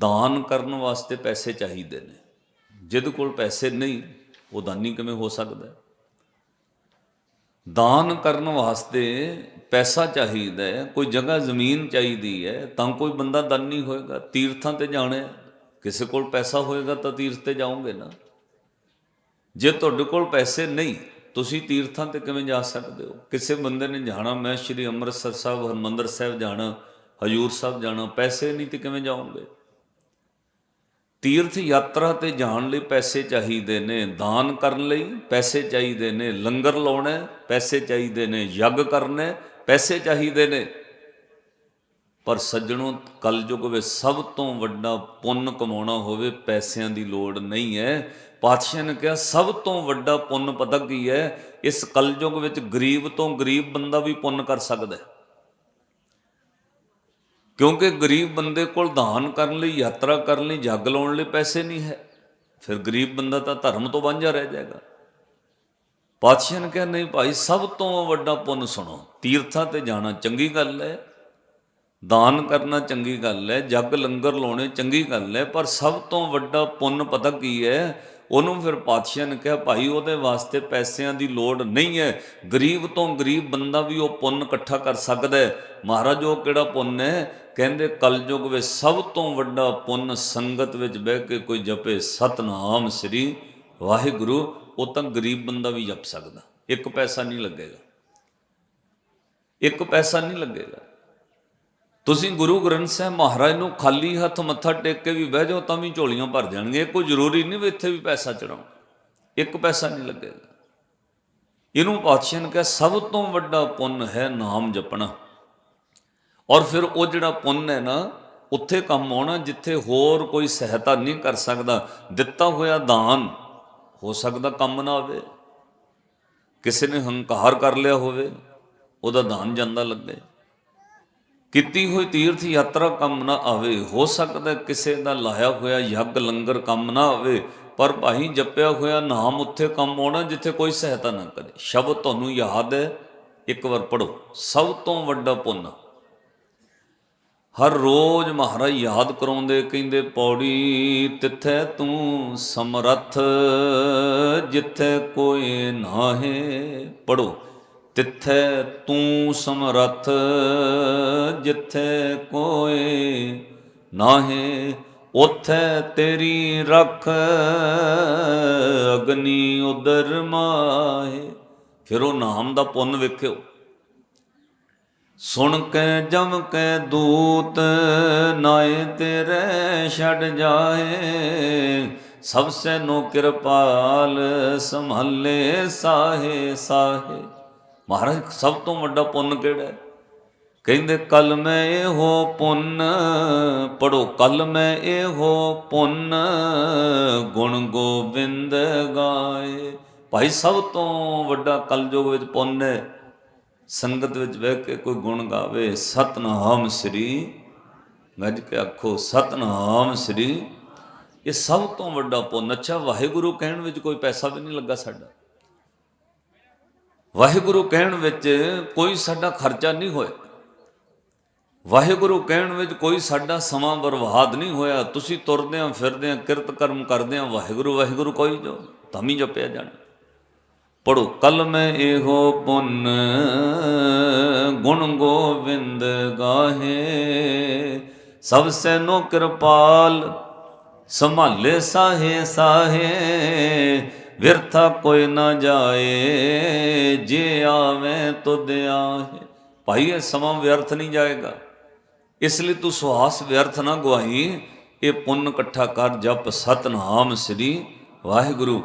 ਦਾਨ ਕਰਨ ਵਾਸਤੇ ਪੈਸੇ ਚਾਹੀਦੇ ਨੇ। ਜਿਹਦੇ ਕੋਲ ਪੈਸੇ ਨਹੀਂ, ਉਹ ਦਾਨੀ ਕਿਵੇਂ ਹੋ ਸਕਦਾ ਦਾਨ ਕਰਨ ਵਾਸਤੇ ਪੈਸਾ ਚਾਹੀਦਾ ਹੈ, ਕੋਈ ਜਗ੍ਹਾ ਜ਼ਮੀਨ ਚਾਹੀਦੀ ਹੈ, ਤਾਂ ਕੋਈ ਬੰਦਾ ਦਾਨੀ ਹੋਏਗਾ, ਤੀਰਥਾਂ ਤੇ ਜਾਣਾ ਕਿਸੇ ਕੋਲ ਪੈਸਾ ਹੋਏਗਾ ਤਾਂ ਤੀਰਥ ਤੇ ਜਾਓਗੇ ਨਾ। ਜੇ ਤੁਹਾਡੇ ਕੋਲ ਪੈਸੇ ਨਹੀਂ, ਤੁਸੀਂ ਤੀਰਥਾਂ ਤੇ ਕਿਵੇਂ ਜਾ ਸਕਦੇ ਹੋ? ਕਿਸੇ ਬੰਦੇ ਨੇ ਜਾਣਾ, ਮੈਂ ਸ਼੍ਰੀ ਅੰਮ੍ਰਿਤਸਰ ਸਾਹਿਬ, ਹਰਮੰਦਰ ਸਾਹਿਬ ਜਾਣਾ, ਹਜੂਰ ਸਾਹਿਬ ਜਾਣਾ, ਪੈਸੇ ਨਹੀਂ ਤੇ ਕਿਵੇਂ ਜਾਓਗੇ? ਤੀਰਥ ਯਾਤਰਾ ਤੇ ਜਾਣ ਲਈ ਪੈਸੇ ਚਾਹੀਦੇ ਨੇ, ਦਾਨ ਕਰਨ ਲਈ ਪੈਸੇ ਚਾਹੀਦੇ ਨੇ, ਲੰਗਰ ਲਾਉਣਾ, ਪੈਸੇ ਚਾਹੀਦੇ ਨੇ, ਯੱਗ ਕਰਨਾ, ਪੈਸੇ ਚਾਹੀਦੇ ਨੇ। ਪਰ ਸੱਜਣੋ, ਕਲਯੁਗ ਵਿੱਚ ਸਭ ਤੋਂ ਵੱਡਾ ਪੁੰਨ ਕਮਾਉਣਾ ਹੋਵੇ, ਪੈਸਿਆਂ ਦੀ ਲੋੜ ਨਹੀਂ ਹੈ। ਪਾਤਸ਼ਾਹ ਨੇ ਕਿਹਾ, ਸਭ ਤੋਂ ਵੱਡਾ ਪੁੰਨ ਪਤਾ ਕੀ ਹੈ? ਇਸ ਕਲਯੁਗ ਵਿੱਚ ਗਰੀਬ ਤੋਂ ਗਰੀਬ ਬੰਦਾ ਵੀ ਪੁੰਨ ਕਰ ਸਕਦਾ ਹੈ। ਕਿਉਂਕਿ ਗਰੀਬ ਬੰਦੇ ਕੋਲ ਦਾਨ ਕਰਨ ਲਈ, ਯਾਤਰਾ ਕਰਨ ਲਈ, ਜੱਗ ਲਾਉਣ ਲਈ ਪੈਸੇ ਨਹੀਂ ਹੈ। ਫਿਰ ਗਰੀਬ ਬੰਦਾ ਤਾਂ ਧਰਮ ਤੋਂ ਵਾਂਝਾ ਰਹਿ ਜਾਏਗਾ। ਪਾਤਸ਼ਾਹ ਨੇ ਕਿਹਾ, ਨਹੀਂ ਭਾਈ, ਸਭ ਤੋਂ ਵੱਡਾ ਪੁੰਨ ਸੁਣੋ, ਤੀਰਥਾਂ ਤੇ ਜਾਣਾ ਚੰਗੀ ਗੱਲ ਹੈ, ਦਾਨ ਕਰਨਾ ਚੰਗੀ ਗੱਲ ਹੈ, ਜੱਗ ਲੰਗਰ ਲਾਉਣੇ ਚੰਗੀ ਗੱਲ ਹੈ, ਪਰ ਸਭ ਤੋਂ ਵੱਡਾ ਪੁੰਨ ਪਤਾ ਕੀ ਹੈ? ਉਹਨੂੰ ਫਿਰ ਪਾਤਸ਼ਾਹ ਨੇ ਕਿਹਾ, ਭਾਈ, ਉਹਦੇ ਵਾਸਤੇ ਪੈਸਿਆਂ ਦੀ ਲੋੜ ਨਹੀਂ ਹੈ। ਗਰੀਬ ਤੋਂ ਗਰੀਬ ਬੰਦਾ ਵੀ ਉਹ ਪੁੰਨ ਇਕੱਠਾ ਕਰ ਸਕਦਾ ਹੈ। ਮਹਾਰਾਜ, ਉਹ ਕਿਹੜਾ ਪੁੰਨ ਹੈ? ਕਹਿੰਦੇ ਕਲਯੁਗ ਵਿੱਚ ਸਭ ਤੋਂ ਵੱਡਾ ਪੁੰਨ ਸੰਗਤ ਵਿੱਚ ਬਹਿ ਕੇ ਕੋਈ ਜਪੇ ਸਤਨਾਮ ਸ੍ਰੀ ਵਾਹਿਗੁਰੂ, ਉਹ ਤਾਂ ਗਰੀਬ ਬੰਦਾ ਵੀ ਜਪ ਸਕਦਾ। ਇੱਕ ਪੈਸਾ ਨਹੀਂ ਲੱਗੇਗਾ। ਇੱਕ ਪੈਸਾ ਨਹੀਂ ਲੱਗੇਗਾ। ਤੁਸੀਂ ਗੁਰੂ ਗ੍ਰੰਥ ਸਾਹਿਬ ਮਹਾਰਾਜ ਨੂੰ ਖਾਲੀ ਹੱਥ ਮੱਥਾ ਟੇਕ ਕੇ ਵੀ ਬਹਿ ਜਾਓ ਤਾਂ ਵੀ ਝੋਲੀਆਂ ਭਰ ਜਾਣਗੀਆਂ ਕੋਈ ਜ਼ਰੂਰੀ ਨਹੀਂ ਵੀ ਇੱਥੇ ਵੀ ਪੈਸਾ ਚੜਾਓ। ਇੱਕ ਪੈਸਾ ਨਹੀਂ ਲੱਗੇਗਾ। ਇਹਨੂੰ ਪਾਤਸ਼ਾਹ ਨੇ ਕਿਹਾ, ਸਭ ਤੋਂ ਵੱਡਾ ਪੁੰਨ ਹੈ ਨਾਮ ਜਪਣਾ। ਔਰ ਫਿਰ ਉਹ ਜਿਹੜਾ ਪੁੰਨ ਹੈ ਨਾ, ਉੱਥੇ ਕੰਮ ਆਉਣਾ ਜਿੱਥੇ ਹੋਰ ਕੋਈ ਸਹਾਇਤਾ ਨਹੀਂ ਕਰ ਸਕਦਾ। ਦਿੱਤਾ ਹੋਇਆ ਦਾਨ, ਹੋ ਸਕਦਾ ਕੰਮ ਨਾ ਆਵੇ ਕਿਸੇ ਨੇ ਹੰਕਾਰ ਕਰ ਲਿਆ ਹੋਵੇ, ਉਹਦਾ ਦਾਨ ਜਾਂਦਾ ਲੱਗੇ। ਕੀਤੀ ਹੋਈ ਤੀਰਥ ਯਾਤਰਾ ਕੰਮ ਨਾ ਆਵੇ, ਹੋ ਸਕਦਾ ਕਿਸੇ ਦਾ ਲਾਇਆ ਹੋਇਆ ਯੱਗ ਲੰਗਰ ਕੰਮ ਨਾ ਆਵੇ, ਪਰ ਭਾਈ ਜਪਿਆ ਹੋਇਆ ਨਾਮ ਉੱਥੇ ਕੰਮ ਆਉਣਾ ਜਿੱਥੇ ਕੋਈ ਸਹਾਇਤਾ ਨਾ ਕਰੇ। ਸ਼ਬਦ ਤੁਹਾਨੂੰ ਯਾਦ ਹੈ, ਇੱਕ ਵਾਰ ਪੜੋ ਸਭ ਤੋਂ ਵੱਡਾ ਪੁੰਨ ਹਰ ਰੋਜ਼ ਮਹਾਰਾਜ ਯਾਦ ਕਰਾਉਂਦੇ, ਕਹਿੰਦੇ ਪੌੜੀ ਤਿੱਥੈ ਤੂੰ ਸਮਰੱਥ, ਜਿੱਥੇ ਕੋਈ ਨਾਹੇ ਪੜੋ ਤਿੱਥੈ ਤੂੰ ਸਮਰੱਥ, ਜਿੱਥੇ ਕੋਈ ਨਾਹੇ, ਉਥੇ ਤੇਰੀ ਰੱਖ ਅਗਨੀ ਉਦਰ ਮਾਹੇ। ਫਿਰ ਉਹ ਨਾਮ ਦਾ ਪੁੰਨ ਵੇਖਿਓ। ਸੁਣ ਕੇ ਜਮ ਕੇ ਦੂਤ, ਨਾਏ ਤੇਰੇ ਛੱਡ ਜਾਏ। ਸਭ ਸੇ ਨੋ ਕਿਰਪਾਲ ਸੰਭਾਲੇ ਸਾਹੇ ਸਾਹੇ। ਮਹਾਰਾਜ, ਸਭ ਤੋਂ ਵੱਡਾ ਪੁੰਨ ਕਿਹੜਾ ਹੈ? ਕਹਿੰਦੇ ਕਲ ਮੈਂ ਇਹੋ ਪੁੰਨ ਪੜੋ ਕਲ ਮੈਂ ਇਹੋ ਪੁੰਨ, ਗੁਣ ਗੋਬਿੰਦ ਗਾਏ। ਭਾਈ, ਸਭ ਤੋਂ ਵੱਡਾ ਕਲਯੁਗ ਵਿੱਚ ਪੁੰਨ ਹੈ। ਸੰਗਤ ਵਿੱਚ ਬਹਿ ਕੇ ਕੋਈ ਗੁਣ ਗਾਵੇ, ਸਤਨਾਮ ਸ੍ਰੀ ਗੱਜ ਕੇ ਆਖੋ ਸਤਨਾਮ ਸ੍ਰੀ। ਇਹ ਸਭ ਤੋਂ ਵੱਡਾ ਪੁੰਨ, ਅੱਛਾ ਵਾਹਿਗੁਰੂ ਕਹਿਣ ਵਿੱਚ ਕੋਈ ਪੈਸਾ ਵੀ ਨਹੀਂ ਲੱਗਾ ਸਾਡਾ। ਵਾਹਿਗੁਰੂ ਕਹਿਣ ਵਿੱਚ ਕੋਈ ਸਾਡਾ ਖਰਚਾ ਨਹੀਂ ਹੋਇਆ। ਵਾਹਿਗੁਰੂ ਕਹਿਣ ਵਿੱਚ ਕੋਈ ਸਾਡਾ ਸਮਾਂ ਬਰਬਾਦ ਨਹੀਂ ਹੋਇਆ। ਤੁਸੀਂ ਤੁਰਦੇ ਆਂ ਫਿਰਦੇ ਆਂ ਕਿਰਤ ਕਰਮ ਕਰਦੇ ਆਂ ਵਾਹਿਗੁਰੂ ਵਾਹਿਗੁਰੂ ਕੋਈ ਜੋ ਧਮੀ ਜਪਿਆ ਜਾਣਾ। ਪੜੋ ਕਲ ਮੈਂ ਇਹੋ ਪੁੰਨ, ਗੁਣ ਗੋਬਿੰਦ ਗਾਹੇ। ਸਭ ਸੈਨੋ ਕਿਰਪਾਲ, ਸੰਭਾਲੇ ਸਾਹੇ ਸਾਹੇ, ਵਿਰਥਾ ਕੋਈ ਨਾ ਜਾਏ, ਜੇ ਆਵੇਂ ਤੁਧ ਆਹੇ। ਭਾਈ, ਇਹ ਸਮਾਂ ਵਿਅਰਥ ਨਹੀਂ ਜਾਏਗਾ। ਇਸ ਲਈ ਤੂੰ ਸੁਹਾਸ ਵਿਅਰਥ ਨਾ ਗਵਾਈ ਇਹ ਪੁੰਨ ਇਕੱਠਾ ਕਰ, ਜਪ ਸਤਨਾਮ ਸ੍ਰੀ ਵਾਹਿਗੁਰੂ।